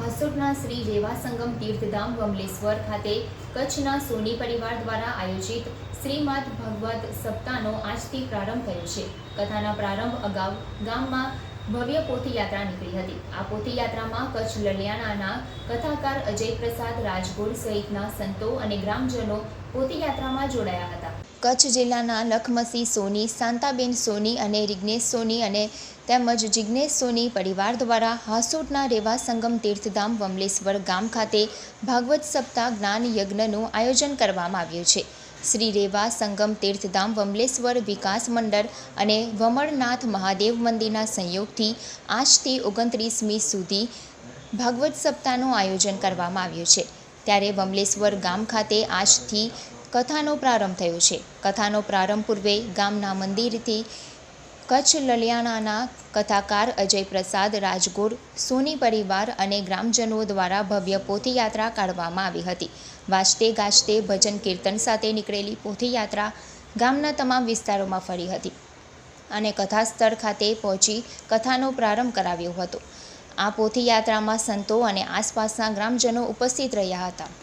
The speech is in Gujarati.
હાસોટના શ્રી રેવા સંગમ તીર્થધામ વમલેશ્વર ખાતે કચ્છના સોની પરિવાર દ્વારા આયોજિત શ્રીમદ ભગવદ સપ્તાહનો આજથી પ્રારંભ થયો છે. કથાના પ્રારંભ અગાઉ ગામમાં ભવ્ય પોથીયાત્રા નીકળી હતી. આ પોથીયાત્રામાં કચ્છ લલિયાણાના કથાકાર અજય પ્રસાદ રાજગોર સહિતના સંતો અને ગ્રામજનો પોથીયાત્રામાં જોડાયા હતા. કચ્છ જિલ્લાના લખમસી, સોની, શાંતાબેન સોની અને રિગ્નેશ સોની અને તેમજ જિજ્ઞેશ સોની પરિવાર દ્વારા હાસોટના રેવા સંગમ તીર્થધામ વમલેશ્વર ગામ ખાતે ભાગવત સપ્તાહ જ્ઞાન યજ્ઞનું આયોજન કરવામાં આવ્યું છે. શ્રી રેવા સંગમ તીર્થધામ વમલેશ્વર વિકાસ મંડળ અને વમળનાથ મહાદેવ મંદિરના સંયોગથી આજથી ઓગણત્રીસમી સુધી ભાગવત સપ્તાહનું આયોજન કરવામાં આવ્યું છે. ત્યારે વમલેશ્વર ગામ ખાતે આજથી કથાનો પ્રારંભ થયો છે. કથાનો પ્રારંભ પૂર્વે ગામના મંદિરથી કચ્છ લલિયાણાના કથાકાર અજય પ્રસાદ રાજગોર સોની પરિવાર અને ગ્રામજનો દ્વારા ભવ્ય પોથીયાત્રા કાઢવામાં આવી હતી. વાજતે ગાજતે ભજન કીર્તન સાથે નીકળેલી પોથીયાત્રા ગામના તમામ વિસ્તારોમાં ફરી હતી અને કથા ખાતે પહોંચી કથાનો પ્રારંભ કરાવ્યો હતો. આ પોથીયાત્રામાં સંતો અને આસપાસના ગ્રામજનો ઉપસ્થિત રહ્યા હતા.